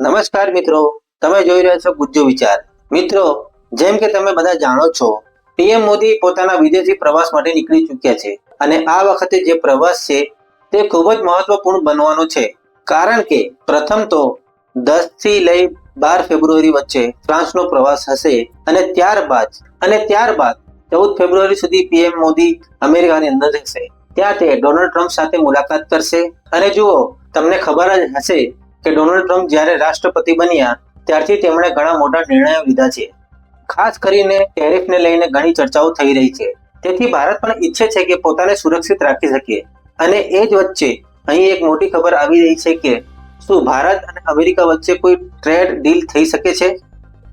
નમસ્કાર મિત્રો, તમે જોઈ રહ્યા છો ગુજ્જુ વિચાર. મિત્રો, જેમ કે તમે બધા જાણો છો, પીએમ મોદી પોતાના વિદેશી પ્રવાસ માટે નીકળી ચૂક્યા છે અને આ વખતે જે પ્રવાસ છે, તે ખૂબ જ મહત્વપૂર્ણ બનવાનો છે. કારણ કે પ્રથમ તો દસથી લઈ બાર ફેબ્રુઆરી વચ્ચે ફ્રાન્સનો પ્રવાસ હશે અને ત્યારબાદ અને ત્યારબાદ ચૌદ ફેબ્રુઆરી સુધી પીએમ મોદી અમેરિકાની અંદર રહેશે. ત્યાં તે ડોનાલ્ડ ટ્રમ્પ સાથે મુલાકાત કરશે. અને જુઓ, તમને ખબર જ હશે કે ડોનાલ્ડ ટ્રમ્પ જ્યારે રાષ્ટ્રપતિ બન્યા, ત્યારથી તેમણે ઘણા મોટા નિર્ણયો લીધા છે. ખાસ કરીને ટેરિફને લઈને ઘણી ચર્ચાઓ થઈ રહી છે. તેથી ભારત પણ ઈચ્છે છે કે પોતાને સુરક્ષિત રાખી શકે. અને એ જ વચ્ચે અહીં એક મોટી ખબર આવી રહી છે કે શું ભારત અને અમેરિકા વચ્ચે કોઈ ટ્રેડ ડીલ થઈ શકે છે?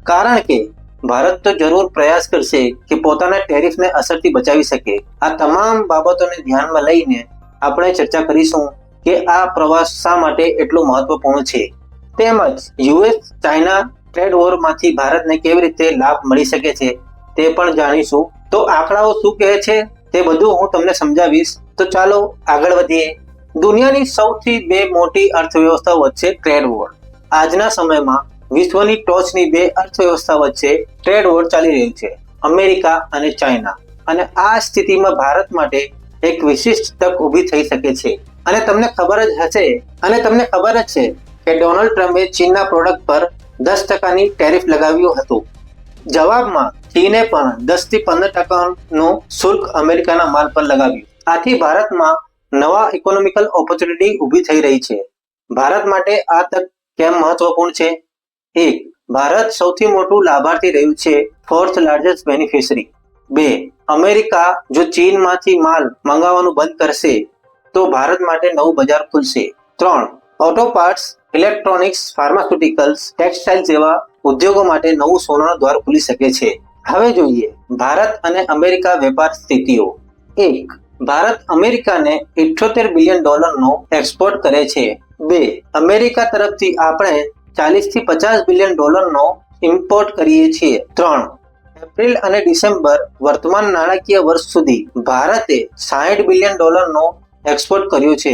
કારણ કે ભારત તો જરૂર પ્રયાસ કરશે કે પોતાના ટેરિફને અસરથી બચાવી શકે. આ તમામ બાબતોને ધ્યાનમાં લઈને આપણે ચર્ચા કરીશું. કે આ પ્રવાસ શા માટે એટલો મહત્વપૂર્ણ છે? તેમજ યુએસ ચાઇના ટ્રેડ વોરમાંથી ભારતને કેવી રીતે લાભ મળી શકે છે તે પણ જાણીશું. તો આંકડાઓ શું કહે છે તે બધું હું તમને સમજાવીશ. તો ચાલો આગળ વધીએ. દુનિયાની સૌથી બે મોટી અર્થવ્યવસ્થા વચ્ચે ટ્રેડ વોર. આજના સમયમાં વિશ્વની ટોચની બે અર્થવ્યવસ્થા વચ્ચે ટ્રેડ વોર ચાલી રહ્યું છે. અમેરિકા અને ચાઇના. અને આ સ્થિતિમાં ભારત માટે એક વિશિષ્ટ તક ઊભી થઈ શકે છે. અને તમને ખબર જ હશે, અને તમને ખબર જ છે કે ડોનાલ્ડ ટ્રમ્પે ચીનના પ્રોડક્ટ પર દસ ટકાની ટેરિફ લગાવ્યું હતું. જવાબમાં ચીને પણ દસથી પંદર ટકાનું શુલ્ક અમેરિકાના માલ પર લગાવ્યું. આથી ભારતમાં નવા ઇકોનોમિકલ ઓપોર્ચ્યુનિટી ઊભી થઈ રહી છે. ભારત માટે આ તક કેમ મહત્વપૂર્ણ છે? એક, ભારત સૌથી મોટું લાભાર્થી રહ્યું છે ફોર્થ લાર્જેસ્ટ બેનિફિશરી બે, અમેરિકા જો ચીનમાંથી માલ મંગાવવાનું બંધ કરશે, તો ભારત માટે નવું બજાર ખુલશે. ત્રણ auto parts electronics pharmaceuticals textile જેવા ઉદ્યોગો માટે નવું સોનાનું દ્વાર ખુલી શકે છે. હવે જોઈએ ભારત અને અમેરિકા વેપાર સ્થિતિઓ. એક, ભારત અમેરિકાને ઇઠ્યોતેર બિલિયન ડોલરનો એક્સપોર્ટ કરે છે. બે, અમેરિકા તરફથી આપણે ચાલીસથી પચાસ બિલિયન ડોલરનો ઇમ્પોર્ટ કરીએ છીએ. ત્રણ એપ્રિલ અને ડિસેમ્બર વર્તમાન નાણાકીય વર્ષ સુધી ભારતે સાહીઠ બિલિયન ડોલરનો એક્સપોર્ટ કર્યો છે,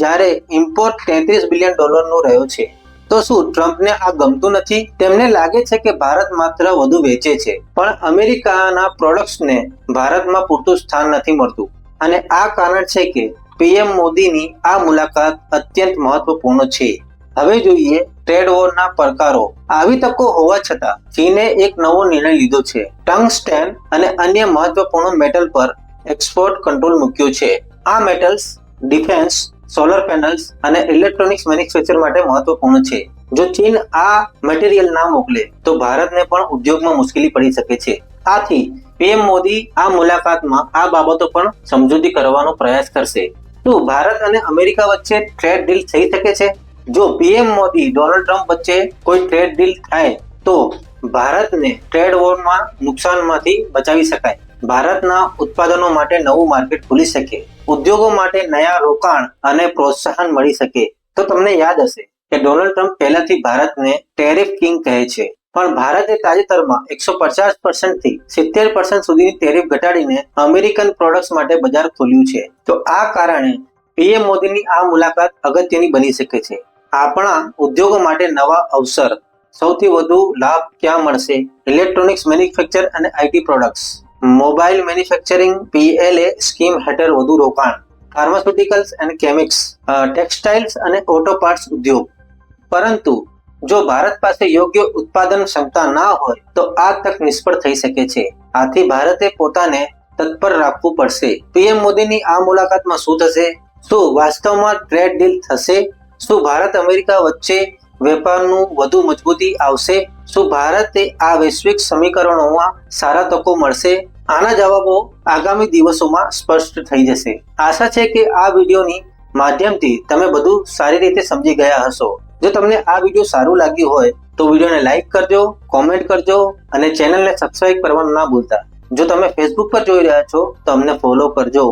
જ્યારે ઇમ્પોર્ટ તેત્રીસ બિલિયન ડોલરનો રહ્યો છે. તો શું ટ્રમ્પને આ ગમતું નથી? તેમને લાગે છે કે ભારત માત્ર વધુ વેચે છે, પણ અમેરિકાના પ્રોડક્ટ્સને ભારતમાં પૂરતું સ્થાન નથી મળતું. અને આ કારણ છે કે પીએમ મોદીની આ મુલાકાત અત્યંત મહત્વપૂર્ણ છે. હવે જોઈએ ટ્રેડ વોરના પડકારો. આવી તકો હોવા છતાં, ચીને એક નવો નિર્ણય લીધો છે. ટંગસ્ટેન અને અન્ય મહત્વપૂર્ણ મેટલ પર એક્સપોર્ટ કંટ્રોલ મૂક્યો છે. આ મેટલ્સ ડિફેન્સ સોલર પેનલ્સ અને ઇલેક્ટ્રોનિક્સ મેન્યુફેક્ચર માટે મહત્વપૂર્ણ છે. જો ચીન આ મટીરિયલ ના મોકલે, તો ભારતને પણ ઉદ્યોગમાં મુશ્કેલી પડી શકે છે. આથી, પીએમ મોદી આ મુલાકાતમાં આ બાબતો પણ સમજૂતી કરવાનો પ્રયાસ કરશે. શું ભારત અને અમેરિકા વચ્ચે ટ્રેડ ડીલ થઈ શકે છે? જો પીએમ મોદી, ડોનાલ્ડ ટ્રમ્પ વચ્ચે કોઈ ટ્રેડ ડીલ થાય, તો ભારતને ટ્રેડ વોરમાં નુકસાનમાંથી બચાવી શકાય. ભારતના ઉત્પાદનો માટે નવું માર્કેટ ખુલી શકે, ઉદ્યોગો માટે નયા રોકાણ અને પ્રોત્સાહન મળી શકે. તો તમને યાદ હશે કે ડોનાલ્ડ ટ્રમ્પ પહેલાથી ભારતને ટેરિફ કિંગ કહે છે. પણ ભારતે તાજેતરમાં એકસો પચાસથી સિત્તેર પર્સન્ટ સુધીની ટેરિફ ઘટાડીને અમેરિકન પ્રોડક્ટ્સ માટે બજાર ખોલ્યું છે. તો આ કારણે પીએમ મોદીની આ મુલાકાત અગત્યની બની શકે છે. આપણા ઉદ્યોગો માટે નવા અવસર. સૌથી વધુ લાભ ક્યાં મળશે? ઇલેક્ટ્રોનિક્સ મેન્યુફેક્ચર અને IT products. Mobile manufacturing PLI scheme હેઠળ વધુ રોકાણ. ફાર્માસ્યુટિકલ્સ એન્ડ કેમિક્સ ટેક્સટાઇલ્સ અને ઓટો પાર્ટ્સ ઉદ્યોગ. પરંતુ, જો ભારત પાસે યોગ્ય ઉત્પાદન ક્ષમતા ના હોય, તો આ તક નિષ્ફળ થઈ શકે છે. આથી ભારતે પોતાને તત્પર રાખવું પડશે. પીએમ મોદીની આ મુલાકાતમાં શું થશે? શું વાસ્તવમાં ટ્રેડ ડીલ થશે? શું ભારત અમેરિકા વચ્ચે વેપારનું વધુ મજબૂતી આવશે? શું ભારતે આ વૈશ્વિક સમીકરણોમાં સારા તકો મળશે? આના જવાબો આગામી દિવસોમાં સ્પષ્ટ થઈ જશે. આશા છે કે આ વિડીયોની માધ્યમથી તમે બધું સારી રીતે સમજી ગયા હશો. જો તમને આ વીડિયો સારું લાગ્યું હોય તો વિડીયોને લાઈક કરજો, કોમેન્ટ કરજો અને ચેનલને સબસ્ક્રાઇબ કરવાનું ના ભૂલતા. જો તમે ફેસબુક પર જોઈ રહ્યા છો તો અમને ફોલો કરજો.